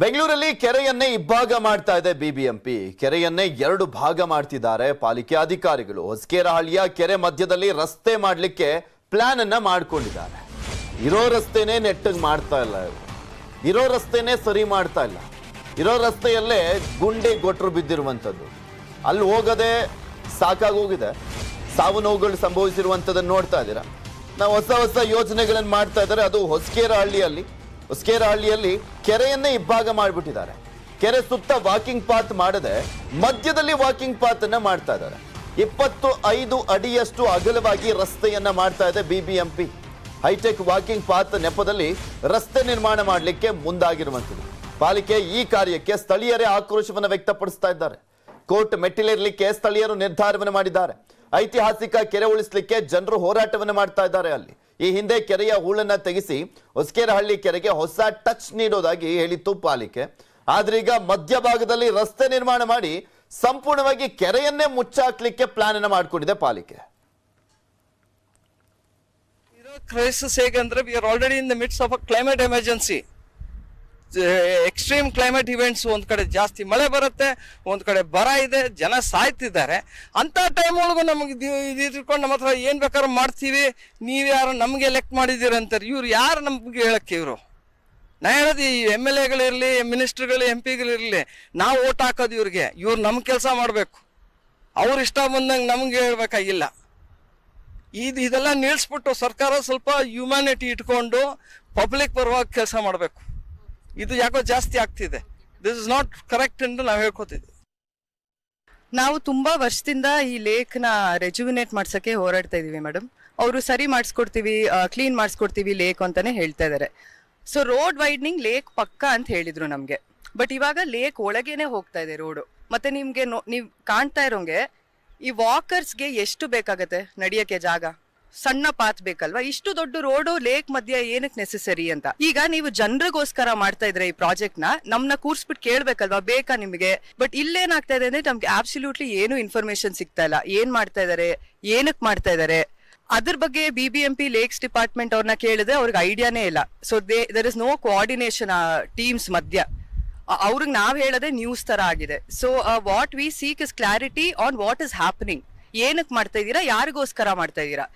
ಬೆಂಗಳೂರಲ್ಲಿ ಕೆರೆಯನ್ನೇ ಇಬ್ಬಾಗ ಮಾಡ್ತಾ ಇದೆ ಬಿಬಿಎಂಪಿ. ಕೆರೆಯನ್ನೇ ಎರಡು ಭಾಗ ಮಾಡ್ತಿದ್ದಾರೆ ಪಾಲಿಕೆ ಅಧಿಕಾರಿಗಳು. ಹೊಸಕೇರಹಳ್ಳಿಯ ಕೆರೆ ಮಧ್ಯದಲ್ಲಿ ರಸ್ತೆ ಮಾಡಲಿಕ್ಕೆ ಪ್ಲಾನ್ ಅನ್ನ ಮಾಡ್ಕೊಂಡಿದ್ದಾರೆ. ಇರೋ ರಸ್ತೆನೇ ನೆಟ್ಟಗೆ ಮಾಡ್ತಾ ಇಲ್ಲ. ಇರೋ ರಸ್ತೆನೇ ಸರಿ ಮಾಡ್ತಾ ಇಲ್ಲ. ಇರೋ ರಸ್ತೆಯಲ್ಲೇ ಗುಂಡಿ ಗೊಟ್ರು ಬಿದ್ದಿರುವಂಥದ್ದು. ಅಲ್ಲಿ ಹೋಗದೆ ಸಾಕಾಗೋಗಿದೆ ಸಾವು ನೋವುಗಳು ಸಂಭವಿಸಿರುವಂಥದ್ದನ್ನು ನೋಡ್ತಾ ಇದ್ದೀರಾ? ನಾವು ಹೊಸ ಹೊಸ ಯೋಜನೆಗಳನ್ನು ಮಾಡ್ತಾ ಇದ್ದಾರೆ. ಅದು ಹೊಸಕೇರಹಳ್ಳಿಯಲ್ಲಿ ಹೊಸಕೇರಹಳ್ಳಿಯಲ್ಲಿ ಕೆರೆಯನ್ನೇ ಇಬ್ಬಾಗ ಮಾಡಿಬಿಟ್ಟಿದ್ದಾರೆ. ಕೆರೆ ಸುತ್ತ ವಾಕಿಂಗ್ ಪಾತ್ ಮಾಡದೆ ಮಧ್ಯದಲ್ಲಿ ವಾಕಿಂಗ್ ಪಾತ್ ಅನ್ನ ಮಾಡ್ತಾ ಇದ್ದಾರೆ. ಇಪ್ಪತ್ತು ಐದು ಅಡಿಯಷ್ಟು ಅಗಲವಾಗಿ ರಸ್ತೆಯನ್ನ ಮಾಡ್ತಾ ಇದೆ ಬಿಬಿಎಂಪಿ ಹೈಟೆಕ್ ವಾಕಿಂಗ್ ಪಾತ್ ನೆಪದಲ್ಲಿ ರಸ್ತೆ ನಿರ್ಮಾಣ ಮಾಡಲಿಕ್ಕೆ ಮುಂದಾಗಿರುವಂಥದ್ದು. ಪಾಲಿಕೆ ಈ ಕಾರ್ಯಕ್ಕೆ ಸ್ಥಳೀಯರೇ ಆಕ್ರೋಶವನ್ನು ವ್ಯಕ್ತಪಡಿಸ್ತಾ ಇದ್ದಾರೆ. ಕೋರ್ಟ್ ಮೆಟ್ಟಿಲೇರ್ಲಿಕ್ಕೆ ಸ್ಥಳೀಯರು ನಿರ್ಧಾರವನ್ನು ಮಾಡಿದ್ದಾರೆ. ಐತಿಹಾಸಿಕ ಕೆರೆ ಉಳಿಸಲಿಕ್ಕೆ ಜನರು ಹೋರಾಟವನ್ನು ಮಾಡ್ತಾ ಇದ್ದಾರೆ ಅಲ್ಲಿ. ಈ ಹಿಂದೆ ಕೆರೆಯ ಹೂಳನ್ನ ತೆಗೆಸಿ ಹೊಸಕೇರಹಳ್ಳಿ ಕೆರೆಗೆ ಹೊಸ ಟಚ್ ನೀಡೋದಾಗಿ ಹೇಳಿತ್ತು ಪಾಲಿಕೆ. ಆದ್ರೀಗ ಮಧ್ಯಭಾಗದಲ್ಲಿ ರಸ್ತೆ ನಿರ್ಮಾಣ ಮಾಡಿ ಸಂಪೂರ್ಣವಾಗಿ ಕೆರೆಯನ್ನೇ ಮುಚ್ಚಾಕ್ಲಿಕ್ಕೆ ಪ್ಲಾನ್ ಅನ್ನ ಮಾಡಿಕೊಂಡಿದೆ ಪಾಲಿಕೆ. ಕ್ರೈಸಿಸ್ ಹೇಗಂದ್ರೆ we are already in the midst of a climate emergency extreme climate events ಒಂದು ಕಡೆ ಜಾಸ್ತಿ ಮಳೆ ಬರುತ್ತೆ, ಒಂದು ಕಡೆ ಬರ ಇದೆ, ಜನ ಸಾಯ್ತಿದ್ದಾರೆ. ಅಂತ ಟೈಮ್ ಒಳಗೂ ನಮಗೆ ಇದು ನಮ್ಮ ಹತ್ರ ಏನ್ ಬೇಕಾದ್ರೂ ಮಾಡ್ತೀವಿ, ನೀವು ಯಾರು ನಮ್ಗೆ ಎಲೆಕ್ಟ್ ಮಾಡಿದೀರ ಅಂತಾರೆ. ಇವ್ರು ಯಾರು ನಮ್ಗೆ ಹೇಳಕ್ಕೆ ಇವರು? ನಾ ಹೇಳೋದು ಈ ಎಂ ಎಲ್ ಎಗಳಿರಲಿ ಮಿನಿಸ್ಟರ್ಗಳು ಎಂ ಪಿಗಳಿರಲಿ ನಾವು ಓಟ್ ಹಾಕೋದು ಇವ್ರಿಗೆ. ಇವ್ರು ನಮ್ಮ ಕೆಲಸ ಮಾಡಬೇಕು. ಅವ್ರು ಇಷ್ಟ ಬಂದಂಗೆ ನಮ್ಗೆ ಹೇಳ್ಬೇಕಾಗಿಲ್ಲ. ಇದು ಇದೆಲ್ಲ ನಿಲ್ಲಿಸ್ಬಿಟ್ಟು ಸರ್ಕಾರ ಸ್ವಲ್ಪ ಹ್ಯುಮ್ಯಾನಿಟಿ ಇಟ್ಕೊಂಡು ಪಬ್ಲಿಕ್ ಪರವಾಗಿ ಕೆಲಸ ಮಾಡಬೇಕು. ಇದು ಯಾಕೋ ಜಾಸ್ತಿ ಆಗ್ತಿದೆ. ದಿಸ್ ಇಸ್ ನಾಟ್ ಕರೆಕ್ಟ್ ಎಂದು ನಾವು ಹೇಳ್ಕೊತಿದ್ವಿ. ನಾವು ತುಂಬಾ ವರ್ಷದಿಂದ ಈ ಲೇಕ್ನ ರೆಜುವಿನೇಟ್ ಮಾಡ್ಸಕ್ಕೆ ಹೋರಾಡ್ತಾ ಇದೀವಿ ಮೇಡಮ್ ಅವರು ಸರಿ ಮಾಡಿಸ್ಕೊಡ್ತೀವಿ ಕ್ಲೀನ್ ಮಾಡಿಸ್ಕೊಡ್ತೀವಿ ಲೇಕ್ ಅಂತಾನೆ ಹೇಳ್ತಾ ಇದಾರೆ. ಸೊ ರೋಡ್ ವೈಡ್ನಿಂಗ್ ಲೇಕ್ ಪಕ್ಕ ಅಂತ ಹೇಳಿದ್ರು ನಮಗೆ. ಬಟ್ ಇವಾಗ ಲೇಕ್ ಒಳಗೇನೆ ಹೋಗ್ತಾ ಇದೆ ರೋಡು ಮತ್ತೆ ನಿಮ್ಗೆ ನೀವ್ ಕಾಣ್ತಾ ಇರೋಂಗೆ ಈ ವಾಕರ್ಸ್ಗೆ ಎಷ್ಟು ಬೇಕಾಗತ್ತೆ? ನಡಿಯಕ್ಕೆ ಜಾಗ? ಸಣ್ಣ ಪಾತ್ ಬೇಕಲ್ವಾ? ಇಷ್ಟು ದೊಡ್ಡ ರೋಡು ಲೇಕ್ ಮಧ್ಯ ಏನಕ್ಕೆ ನೆಸೆಸರಿ ಅಂತ? ಈಗ ನೀವು ಜನರಿಗೋಸ್ಕರ ಮಾಡ್ತಾ ಇದ್ರೆ ಈ ಪ್ರಾಜೆಕ್ಟ್ನ, ನಮ್ನ ಕೂರ್ಸ್ಬಿಟ್ಟು ಕೇಳ್ಬೇಕಲ್ವಾ? ಬೇಕಾ ನಿಮಗೆ? ಬಟ್ ಇಲ್ಲೇನಾಗ್ತಾ ಇದೆ ಅಂದ್ರೆ ನಮ್ಗೆ ಆಬ್ಸಲ್ಯೂಟ್ಲಿ ಏನು ಇನ್ಫಾರ್ಮೇಶನ್ ಸಿಗ್ತಾ ಇಲ್ಲ. ಏನ್ ಮಾಡ್ತಾ ಇದಾರೆ? ಏನಕ್ ಮಾಡ್ತಾ ಇದಾರೆ? ಅದ್ರ ಬಗ್ಗೆ ಬಿ ಬಿ ಲೇಕ್ಸ್ ಡಿಪಾರ್ಟ್ಮೆಂಟ್ ಅವ್ರನ್ನ ಕೇಳಿದ್ರೆ ಅವ್ರಿಗೆ ಐಡಿಯಾನೇ ಇಲ್ಲ. So they there is no coordination teams ಮಧ್ಯ. ಅವ್ರಿಗೆ ನಾವ್ ಹೇಳದೆ ನ್ಯೂಸ್ ತರ ಆಗಿದೆ. So what we seek is clarity on what is happening ಏನಕ್ ಮಾಡ್ತಾ ಇದ್ದೀರಾ? ಯಾರಿಗೋಸ್ಕರ ಮಾಡ್ತಾ ಇದ್ದೀರಾ?